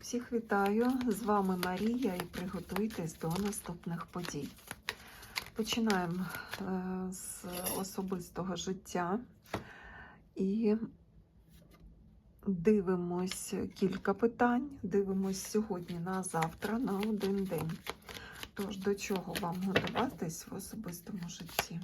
Всіх вітаю! З вами Марія і приготуйтесь до наступних подій. Починаємо е, з особистого життя і дивимось кілька питань. Дивимось сьогодні на завтра, на один день. Тож, до чого вам готуватись в особистому житті?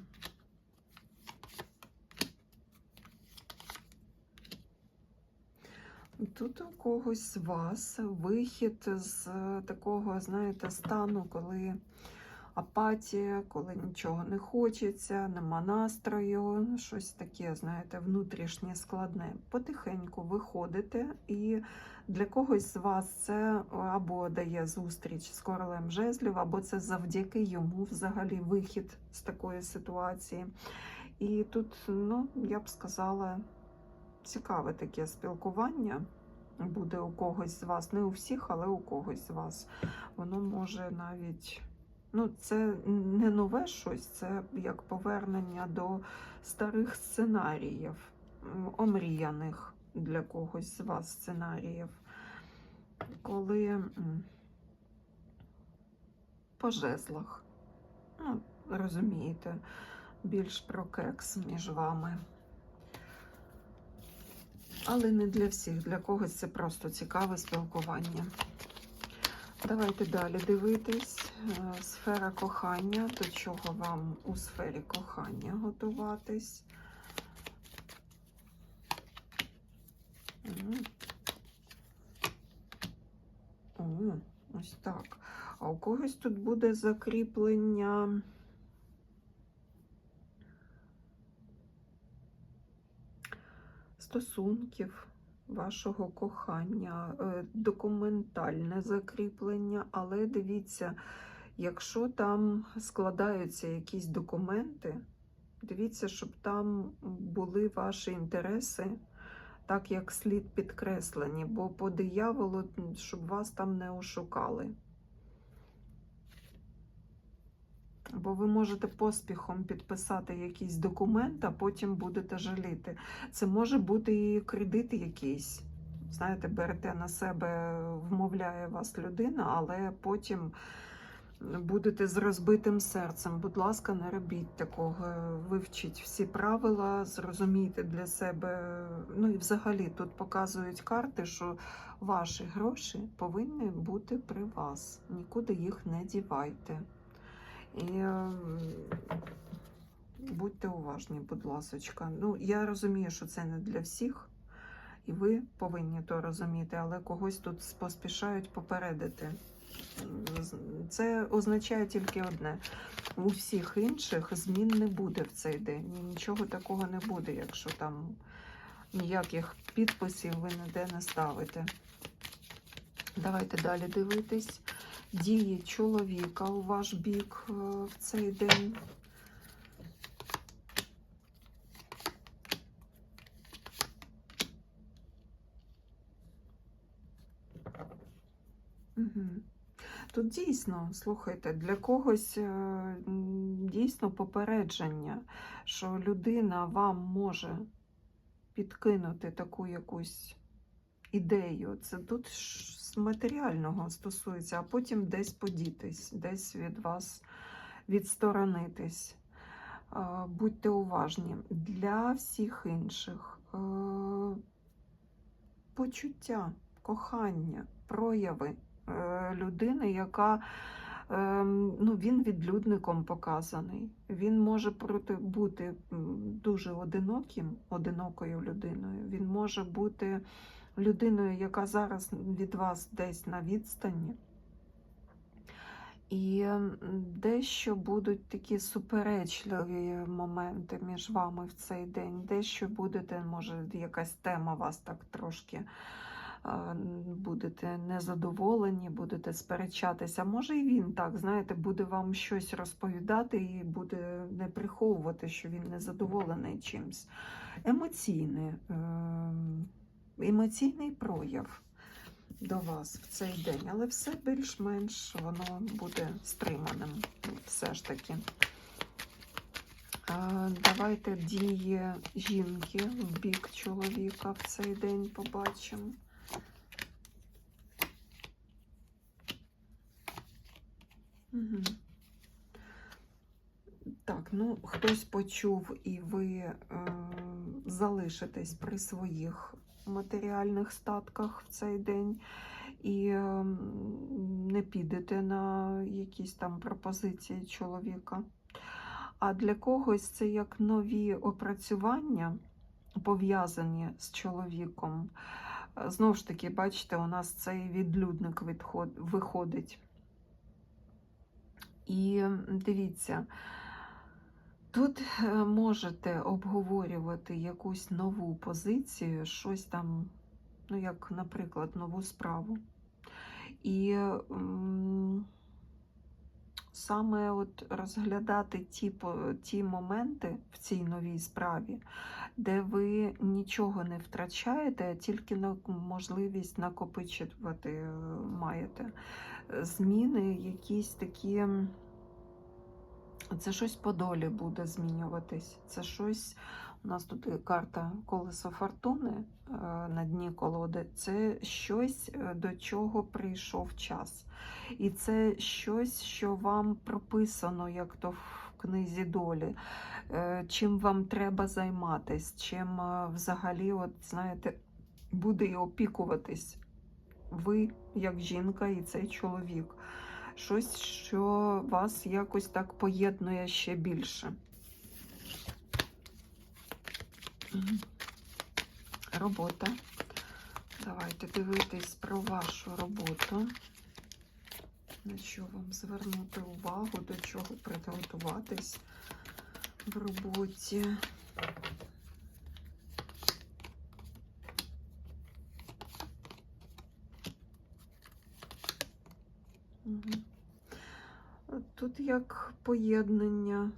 Тут у когось з вас вихід з такого, знаєте, стану, коли апатія, коли нічого не хочеться, нема настрою, щось таке, знаєте, внутрішнє складне. Потихеньку виходите, і для когось з вас це або дає зустріч з королем жезлів, або це завдяки йому взагалі вихід з такої ситуації. І тут, ну, я б сказала, цікаве таке спілкування буде у когось з вас. Не у всіх, але у когось з вас. Воно може навіть. Ну, це не нове щось, це як повернення до старих сценаріїв, омріяних для когось з вас сценаріїв. Коли по жезлах, ну, розумієте, більш про кекс між вами. Але не для всіх, для когось це просто цікаве спілкування. Давайте далі дивитись. Е, Сфера кохання, до чого вам у сфері кохання готуватись. О, ось так. А у когось тут буде закріплення. Стосунків вашого кохання, е, документальне закріплення, але дивіться, якщо там складаються якісь документи, дивіться, щоб там були ваші інтереси, так як слід підкреслені, бо по дияволу, щоб вас там не ошукали. Бо ви можете поспіхом підписати якийсь документ, а потім будете жаліти. Це може бути і кредит якийсь. Знаєте, берете на себе, вмовляє вас людина, але потім будете з розбитим серцем. Будь ласка, не робіть такого. Вивчіть всі правила, зрозумійте для себе. Ну і взагалі тут показують карти, що ваші гроші повинні бути при вас. Нікуди їх не дівайте. І будьте уважні, будь ласочка. Ну, я розумію, що це не для всіх, і ви повинні то розуміти, але когось тут поспішають попередити. Це означає тільки одне: у всіх інших змін не буде в цей день. І нічого такого не буде, якщо там ніяких підписів ви ніде не ставите. Давайте далі дивитись дії чоловіка у ваш бік е, в цей день. Тут дійсно, слухайте, для когось е, дійсно попередження, що людина вам може підкинути таку якусь ідею. Це тут матеріального стосується, а потім десь подітись, десь від вас відсторонитись. Будьте уважні. Для всіх інших е, почуття, кохання, прояви е, людини, яка ем, ну, він відлюдником показаний. Він може проти бути дуже одиноким, одинокою людиною. Він може бути людиною, яка зараз від вас десь на відстані. І дещо будуть такі суперечливі моменти між вами в цей день. Дещо будете, може, якась тема вас так трошки будете незадоволені, будете сперечатися. Може, і він так, знаєте, буде вам щось розповідати і буде не приховувати, що він незадоволений чимсь. Емоційне емоційний прояв до вас в цей день, але все більш-менш воно буде стриманим все ж таки. Давайте дії жінки в бік чоловіка в цей день побачимо. Угу. Так, ну хтось почув і ви е, залишитесь при своїх матеріальних статках в цей день і е, не підете на якісь там пропозиції чоловіка. А для когось це як нові опрацювання, пов'язані з чоловіком. Знову ж таки, бачите, у нас цей відлюдник виходить. І дивіться, тут е, можете обговорювати якусь нову позицію, щось там, ну, як, наприклад, нову справу. І саме от розглядати ті, ті моменти в цій новій справі, де ви нічого не втрачаєте, а тільки на можливість накопичувати е, маєте. Е, Зміни якісь такі. Це щось по долі буде змінюватись. Це щось. У нас тут карта колесо фортуни е, на дні колоди. Це щось, е, до чого прийшов час. І це щось, що вам прописано, як то в книзі долі. Е, Чим вам треба займатись, чим взагалі, от знаєте, буде і опікуватись ви, як жінка, і цей чоловік. Щось, що вас якось так поєднує ще більше. Робота. Давайте дивитись про вашу роботу. На що вам звернути увагу, до чого приготуватись в роботі. Мгм. Тут як поєднання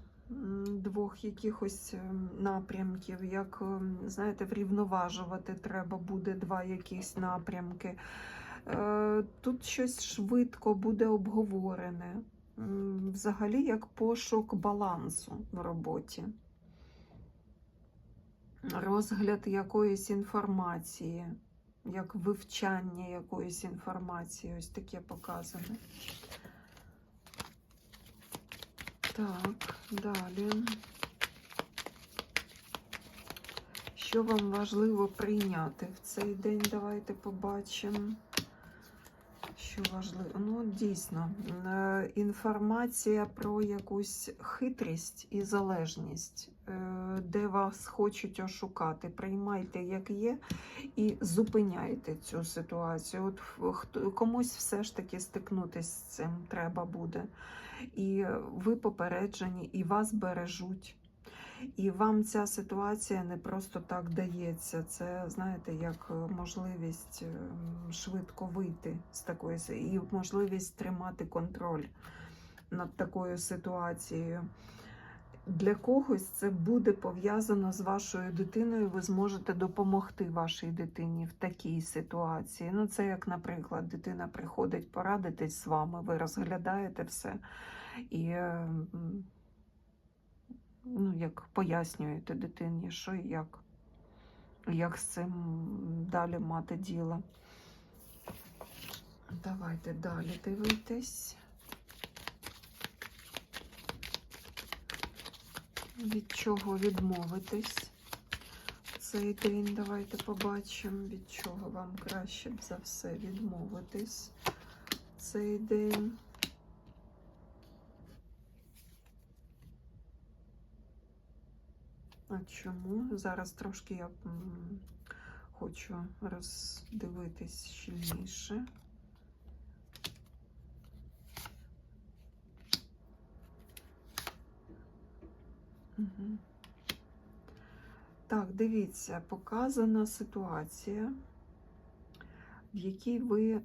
двох якихось ем, напрямків, як, ем, знаєте, врівноважувати треба буде два якісь напрямки. Е, Тут щось швидко буде обговорене. Взагалі, як пошук балансу в роботі. Розгляд якоїсь інформації, як вивчання якоїсь інформації, ось таке показане. Так, далі. Що вам важливо прийняти в цей день? Давайте побачимо. Що важливо? Ну, дійсно, е, інформація про якусь хитрість і залежність, е, де вас хочуть ошукати. Приймайте, як є, і зупиняйте цю ситуацію. От комусь все ж таки стикнутися з цим треба буде. І ви попереджені, і вас бережуть. І вам ця ситуація не просто так дається. Це, знаєте, як е, можливість ем, швидко вийти з такої і можливість тримати контроль над такою ситуацією. Для когось це буде пов'язано з вашою дитиною. Ви зможете допомогти вашій дитині в такій ситуації. Ну, це як, наприклад, дитина приходить порадитись з вами, ви розглядаєте все і ну, як пояснюєте дитині, що і як, як з цим далі мати діло. Давайте далі дивитись. Від чого відмовитись цей день? Давайте побачимо, від чого вам краще б за все відмовитись цей день. А чому? Зараз трошки я хочу роздивитись щільніше. Так, дивіться, показана ситуація, в якій ви е,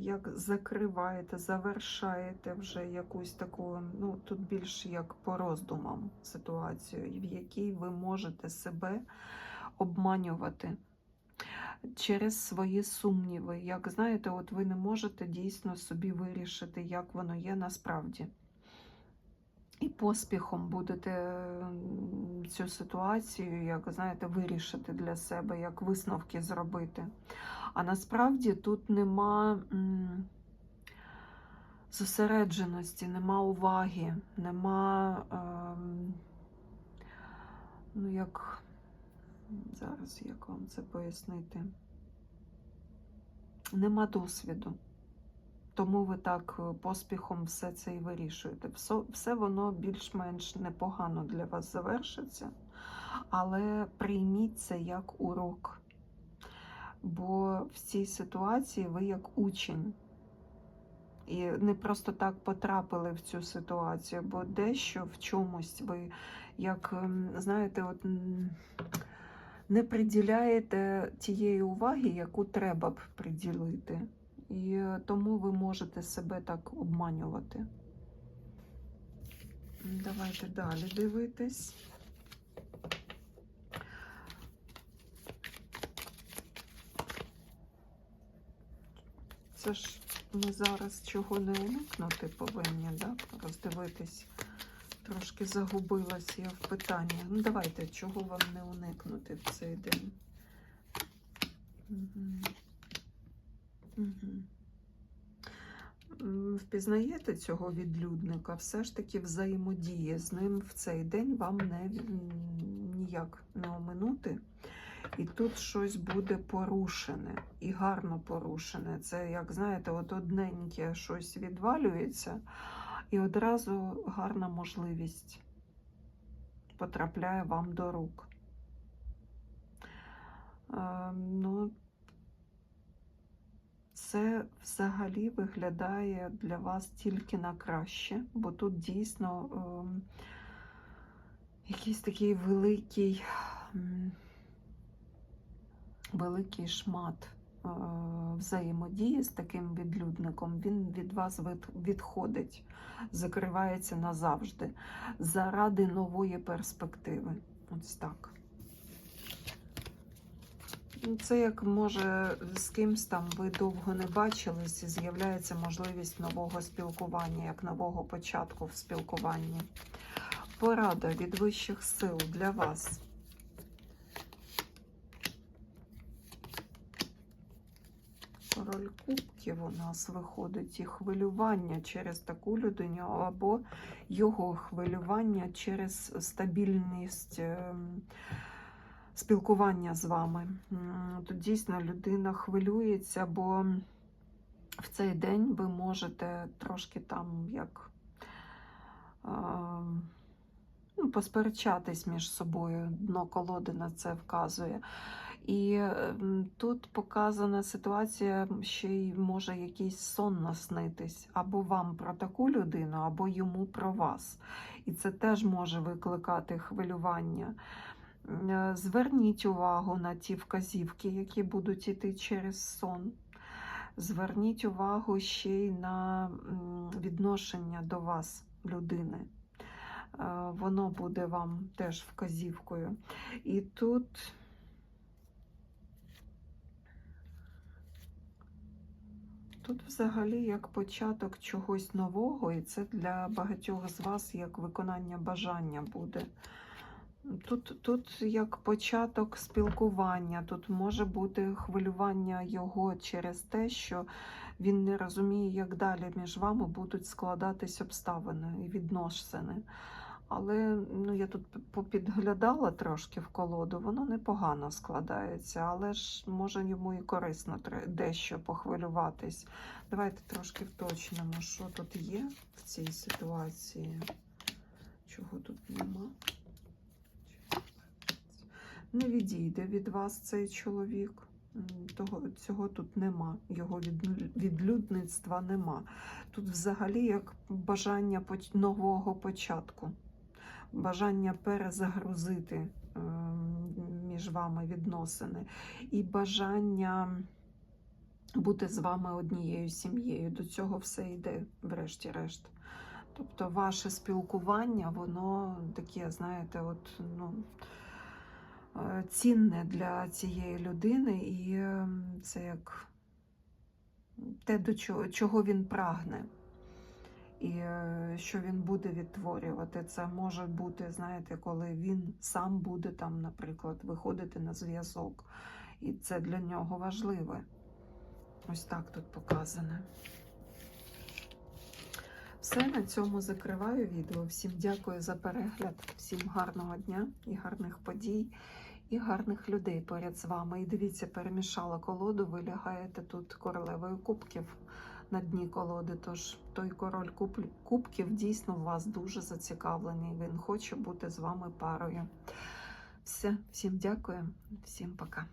як закриваєте, завершаєте вже якусь таку, ну тут більш як по роздумам ситуацію, в якій ви можете себе обманювати через свої сумніви. Як знаєте, от ви не можете дійсно собі вирішити, як воно є насправді. Поспіхом будете цю ситуацію, як знаєте, вирішити для себе, як висновки зробити. А насправді тут нема зосередженості, нема уваги, нема, ем, ну як зараз як вам це пояснити? Нема досвіду. Тому ви так е, поспіхом все це і вирішуєте. Все, все воно більш-менш непогано для вас завершиться, але прийміть це як урок. Бо в цій ситуації ви як учень. І не просто так потрапили в цю ситуацію, бо дещо в чомусь ви, як ем, знаєте, от не приділяєте тієї уваги, яку треба б приділити. І тому ви можете себе так обманювати. Давайте далі дивитись. Це ж ми зараз чого не уникнути повинні, да? роздивитись. Трошки загубилась я в питанні. Ну, давайте, чого вам не уникнути в цей день? Угу. Впізнаєте цього відлюдника, все ж таки взаємодія з ним в цей день вам не, ніяк не оминути. І тут щось буде порушене і гарно порушене. Це, як знаєте, от одненьке щось відвалюється, і одразу гарна можливість потрапляє вам до рук. Е, ну, це взагалі виглядає для вас тільки на краще, бо тут дійсно е, якийсь такий великий, м, великий шмат е, взаємодії з таким відлюдником, він від вас від, відходить, закривається назавжди заради нової перспективи. Ось так. Це як може з кимсь там ви довго не бачились і з'являється можливість нового спілкування, як нового початку в спілкуванні. Порада від вищих сил для вас. Король кубків у нас виходить і хвилювання через таку людину, або його хвилювання через стабільність. Спілкування з вами. Тут дійсно людина хвилюється, бо в цей день ви можете трошки там як ну, посперечатись між собою. Дно колоди на це вказує. І тут показана ситуація, ще й може якийсь сон наснитись або вам про таку людину, або йому про вас. І це теж може викликати хвилювання. Е, Зверніть увагу на ті вказівки, які будуть йти через сон. Зверніть увагу ще й на відношення до вас, людини. Е, Воно буде вам теж вказівкою. І тут Тут взагалі як початок чогось нового, і це для багатьох з вас як виконання бажання буде. Тут, тут як початок спілкування, тут може бути хвилювання його через те, що він не розуміє, як далі між вами будуть складатись обставини і відносини. Але ну, я тут попідглядала трошки в колоду, воно непогано складається, але ж може йому і корисно дещо похвилюватись. Давайте трошки вточнимо, що тут є в цій ситуації. Чого тут нема? Не відійде від вас цей чоловік. Того, цього тут нема, його відлю- відлюдництва нема. Тут взагалі як бажання нового початку, бажання перезагрузити ем, між вами відносини і бажання бути з вами однією сім'єю. До цього все йде, врешті-решт. Тобто ваше спілкування, воно таке, знаєте, от, ну, цінне для цієї людини, і е, це як те, до чого, чого він прагне. І е, що він буде відтворювати. Це може бути, знаєте, коли він сам буде там, наприклад, виходити на зв'язок. І це для нього важливе. Ось так тут показане. все. На цьому закриваю відео. Всім дякую за перегляд, всім гарного дня і гарних подій, і гарних людей поряд з вами. І дивіться, перемішала колоду, ви лягаєте тут королевою кубків на дні колоди. Тож той король куб- кубків дійсно в вас дуже зацікавлений. Він хоче бути з вами парою. Все, всім дякую, всім пока.